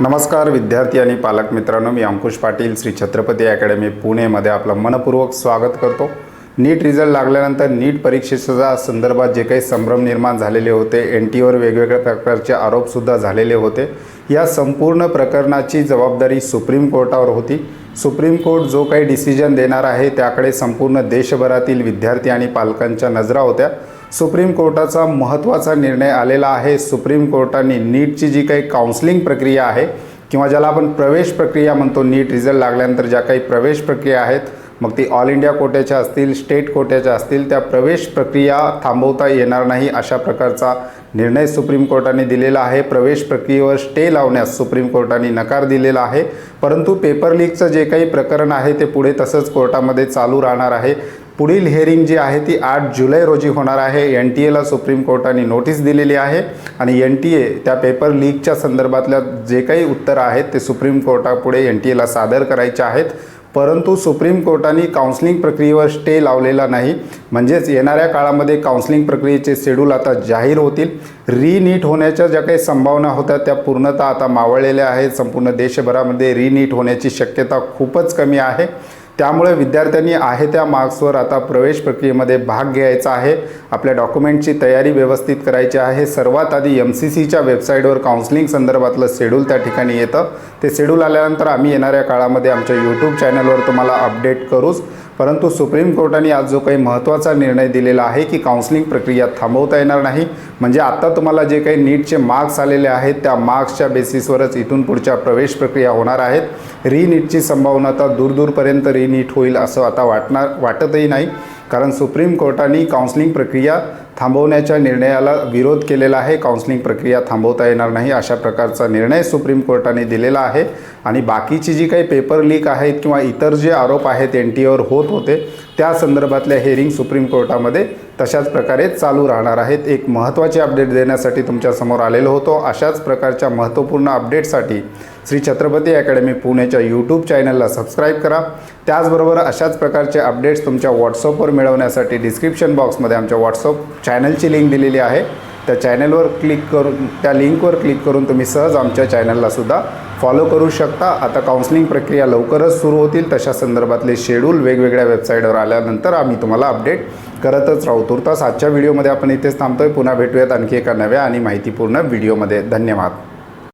नमस्कार विद्यार्थी आणि पालक मित्रांनो मी अंकुश पाटील श्री छत्रपती अकॅडमी पुणेमध्ये आपलं मनपूर्वक स्वागत करतो. नीट रिझल्ट लागल्यानंतर नीट परीक्षेच्या संदर्भात जे काही संभ्रम निर्माण झालेले होते एन टीवर वेगवेगळ्या प्रकारचे आरोपसुद्धा झालेले होते. या संपूर्ण प्रकरणाची जबाबदारी सुप्रीम कोर्टावर होती. सुप्रीम कोर्ट जो काही डिसिजन देणार आहे त्याकडे संपूर्ण देशभरातील विद्यार्थी आणि पालकांच्या नजरा होत्या. सुप्रीम कोर्टाचा महत्त्वाचा निर्णय आलेला आहे. सुप्रीम कोर्टाने नीटची जी काही काउन्सिलिंग प्रक्रिया आहे किंवा ज्याला आपण प्रवेश प्रक्रिया म्हणतो नीट रिझल्ट लागल्यानंतर ज्या काही प्रवेश प्रक्रिया आहेत मग ती ऑल इंडिया कोट्याच्या असतील स्टेट कोट्याच्या असतील त्या प्रवेश प्रक्रिया थांबवता येणार नाही अशा प्रकारचा निर्णय सुप्रीम कोर्टाने दिलेला आहे. प्रवेश प्रक्रियेवर स्टे लावण्यास सुप्रीम कोर्टाने नकार दिलेला आहे. परंतु पेपर लीकचं जे काही प्रकरण आहे ते पुढे तसंच कोर्टामध्ये चालू राहणार आहे. पुढील हेअरिंग जी आहे ती आठ जुलै रोजी होणार आहे. एन टी एला सुप्रीम कोर्टाने नोटीस दिलेली आहे. आणि एन टी ए त्या पेपर लीकच्या संदर्भातल्या जे काही उत्तरं आहेत ते सुप्रीम कोर्टापुढे एन टी एला सादर करायचे आहेत. परंतु सुप्रीम कोर्टाने काउन्सिलिंग प्रक्रियेवर स्टे लावलेला नाही. म्हणजेच येणाऱ्या काळामध्ये काउन्सिलिंग प्रक्रियेचे शेड्यूल आता जाहीर होतील. रीनीट होण्याच्या ज्या काही संभावना होत्या त्या पूर्णतः आता मावळलेल्या आहेत. संपूर्ण देशभरामध्ये रीनीट होण्याची शक्यता खूपच कमी आहे. त्यामुळे विद्यार्थ्यांनी आहे त्या मार्क्सवर आता प्रवेश प्रक्रियेमध्ये भाग घ्यायचा आहे. आपल्या डॉक्युमेंटची तयारी व्यवस्थित करायची आहे. सर्वात आधी एम सी सीच्या वेबसाईटवर काउन्सिलिंग संदर्भातलं शेड्यूल त्या ठिकाणी येतं. ते शेड्यूल आल्यानंतर आम्ही येणाऱ्या काळामध्ये आमच्या यूट्यूब चॅनलवर तुम्हाला अपडेट करूच. परंतु सुप्रीम कोर्टाने आज जो काही महत्त्वाचा निर्णय दिलेला आहे की काउन्सिलिंग प्रक्रिया थांबवता येणार नाही म्हणजे आत्ता तुम्हाला जे काही नीटचे मार्क्स आलेले आहेत त्या मार्क्सच्या बेसिसवरच इथून पुढच्या प्रवेश प्रक्रिया होणार आहेत. रीनीटची संभावना आता दूरदूरपर्यंत रीनीट होईल असं आता वाटणार वाटतही नाही. कारण सुप्रीम कोर्टाने काउन्सिलिंग प्रक्रिया थांबवण्याच्या निर्णयाला विरोध केलेला आहे. काउन्सिलिंग प्रक्रिया थांबवता येणार नाही अशा प्रकारचा निर्णय सुप्रीम कोर्टाने दिलेला आहे. आणि बाकीची जी काही पेपर लीक आहेत किंवा इतर जे आरोप आहेत एन टी एवर होत होते त्या संदर्भातल्या हेअरिंग सुप्रीम कोर्टामध्ये तशाच प्रकारे चालू राहणार आहेत. एक महत्त्वाची अपडेट देण्यासाठी तुमच्यासमोर आलेलो होतो. अशाच प्रकारच्या महत्त्वपूर्ण अपडेटसाठी श्री छत्रपती अकॅडमी पुणेच्या यूट्यूब चॅनलला सबस्क्राईब करा. त्याचबरोबर अशाच प्रकारचे अपडेट्स तुमच्या व्हॉट्सअपवर मिळवण्यासाठी डिस्क्रिप्शन बॉक्समध्ये आमच्या व्हॉट्सअप चॅनलची लिंक दिलेली आहे. त्या चॅनलवर क्लिक करून त्या लिंकवर क्लिक करून तुम्ही सहज आमच्या चॅनललासुद्धा फॉलो करू शकता. आता काउन्सिलिंग प्रक्रिया लवकरच सुरू होतील. तशा संदर्भातले शेड्यूल वेगवेगळ्या वेबसाईटवर आल्यानंतर आम्ही तुम्हाला अपडेट करतच राहू. तुर्तास आजच्या व्हिडिओमध्ये आपण इथेच थांबतोय. पुन्हा भेटूयात आणखी एका नव्या आणि माहितीपूर्ण व्हिडिओमध्ये धन्यवाद.